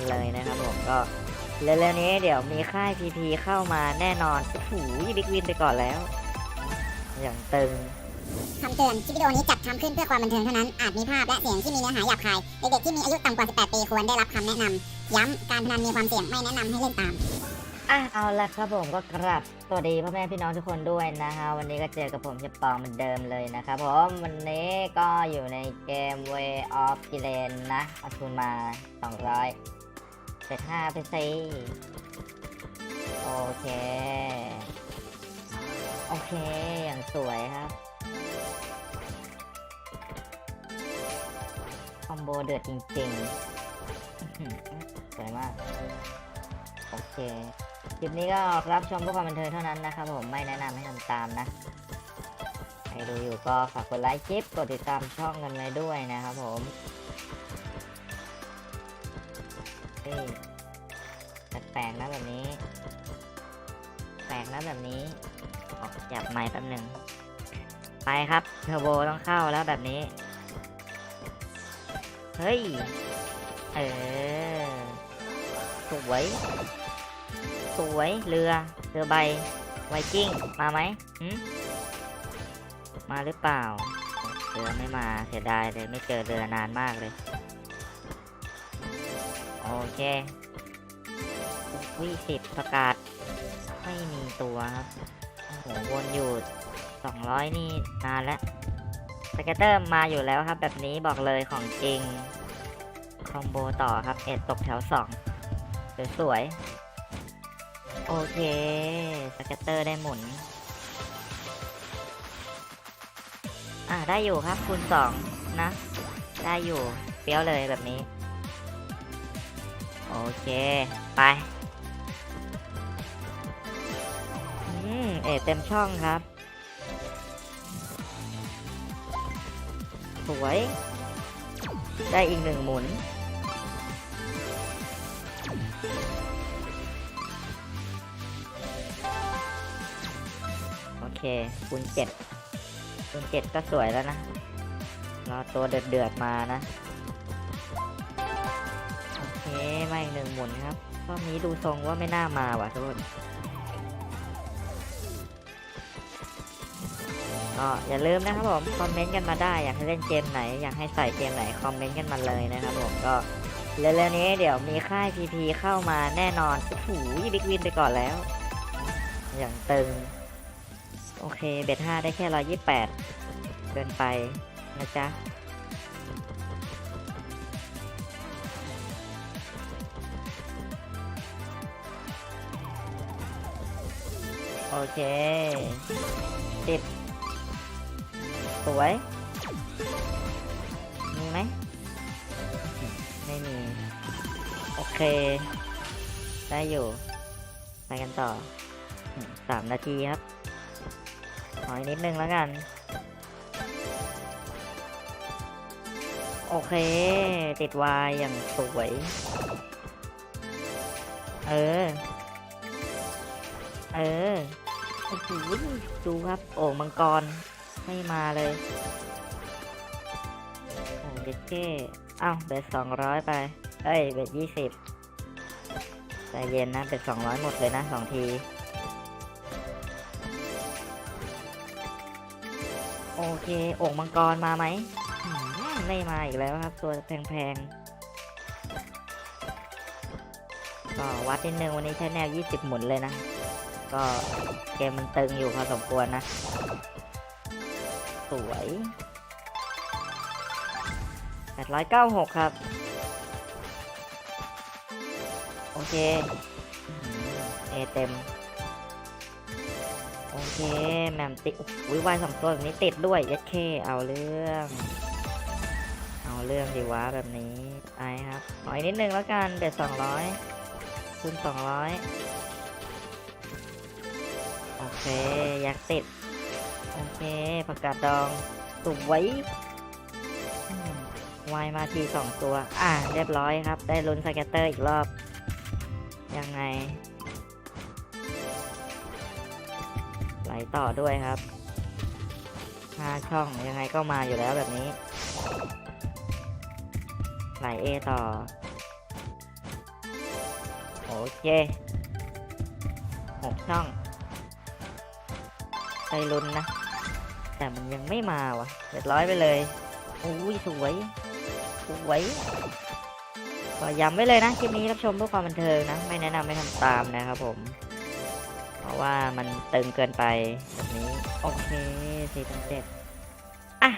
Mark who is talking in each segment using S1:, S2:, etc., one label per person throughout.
S1: มันเลยนะครับผมก็เร็วๆนี้เดี๋ยวมีค่าย PP เข้ามาแน่นอนโอ้โหบิ๊กวินไปก่อนแล้ว อย่างตึง
S2: คำเตือน คลิปวิดีโอนี้จัดทำขึ้นเพื่อความบันเทิงเท่านั้น อาจมีภาพและเสียงที่มีเนื้อหาหยาบคาย เด็กๆที่มีอายุต่ำกว่า 18 ปีควรได้รับคำแนะนำ ย้ำ การพนันมีความเสี่ยง ไม่แนะนำให้เล่นตาม
S1: อะ เอาละครับผมก็กราบสวัสดีพ่อแม่พี่น้องทุกคนด้วยนะฮะ วันนี้ก็เจอกับผมเชฟปองเหมือนเดิมเลยนะครับผม วันนี้ก็อยู่ในเกม Way of g i l e n นะเอาทุนมา 200เสร็จ5ไปสิโอเค โอเค อย่างสวยครับ คอมโบเดือดจริงๆ สวยมาก โอเค คลิปนี้ก็รับชมเพื่อความบันเทิงเท่านั้นนะครับผมไม่แนะนำให้ทำตามนะใครดูอยู่ก็ฝากกดไลค์คลิป กดติดตามช่องกันไว้ด้วยนะครับผมี่แปลกๆนะแบบนี้ แปลกนะแบบนี้ออกจับไม้แป๊บหนึ่งไปครับเทอร์โบต้องเข้าแล้วแบบนี้ เฮ้ย เออ สวย สวยเรือ เรือใบ ไวกิ้ง มาไหมหืมมาหรือเปล่า เรือไม่มาเสียดายเลยไม่เจอเรือนานมากเลย โอเควิสิบประกาศ ไม่มีตัวครับโอ้โหวนอยู่สองร้อยนี่นานแล้วสเกตเตอร์มาอยู่แล้วครับ แบบนี้บอกเลยของจริง คอมโบต่อครับ เอ็ดตกแถวสองสวยๆโอเค สเกตเตอร์ได้หมุน อ่าได้อยู่ครับคูณสองนะ ได้อยู่เปี้ยวเลยแบบนี้ โอเค ไปอืมเอเต็มช่องครับ สวย ได้อีกหนึ่งหมุน โอเค คูณเจ็ดคูณเจ็ดก็สวยแล้วนะรอตัวเดือดเดือดๆมานะ มาอีกหนึ่งหมุนครับรอบนี้ดูทรงว่าไม่น่ามาว่ะทุกคนก็อย่าลืมนะครับผมคอมเมนต์กันมาได้อยากให้เล่นเกมไหน อยากให้ใส่เกมไหนคอมเมนต์กันมาเลยนะครับผมก็เร็วๆนี้เดี๋ยวมีค่าย PP เข้ามาแน่นอนโอ้โหบิ๊กวินไปก่อนแล้ว อย่างตึง โอเคเบ็ดห้าได้แค่ร้อยี่แปดเกินไปนะจ๊ะ โอเคสิบสวย มีไหม ไม่มี โอเค ได้อยู่ ไปกันต่อสามนาทีครับขออีกนิดนึงแล้วกัน โอเค ติดวายอย่างสวย เออ เออ โอ้โหดูครับ โอ่งมังกร ไม่มาเลยโอ้เด็ดเก้เอ้าเบ็ดสองร้อยไป เอ้ย เบ็ดยี่สิบใจเย็นนะ เบ็ดสองร้อยหมดเลยนะสองทีโอเคโอ่งมังกรมาไหมอืมไม่มาอีกแล้วครับ ตัวแพงๆ ก็วัดนิดนึงวันนี้ใช้แนว 20 หมุนเลยนะ ก็เกมมันตึงอยู่พอสมควรนะ สวย896 ครับ โอเคอื้อหือเอเต็ม โอเค แมมติอุ้ยวายสองตัวแบบนี้ติดด้วยยัดเคเอาเรื่อง เอาเรื่องดีวะแบบนี้ไปครับขออีกนิดนึงแล้วกัน เด็ดสองร้อยคูณสองร้อย โอเคอยากติด โอเคผักกาดดองสวยอืมวายมาทีสองตัว อะเรียบร้อยครับ ได้ลุ้นสเก็ตเตอร์อีกรอบ ยังไง ไหลต่อด้วยครับห้าช่องยังไงก็มาอยู่แล้วแบบนี้ ไหลเอต่อ โอเคหกช่อง ไปลุ้นนะ แต่มันยังไม่มาวะเรียบร้อยไปเลยโอ้ยสวย สวยก็ย้ำไว้เลยนะคลิปนี้รับชมเพื่อความบันเทิงนะ ไม่แนะนำไม่ทำตามนะครับผม เพราะว่ามันตึงเกินไปแบบนี้ โอเคสี่พันเจ็ดอะ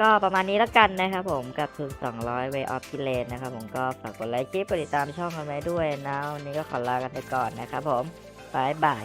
S1: ก็ประมาณนี้แล้วกันนะครับผมกับทุก200 Way of k i l l a n นะครับผมก็ฝากกดไลค์คลิปกดติดตามช่องกันไว้ด้วยนะ วันนี้ก็ขอลากันไปก่อนนะครับผมบายบาย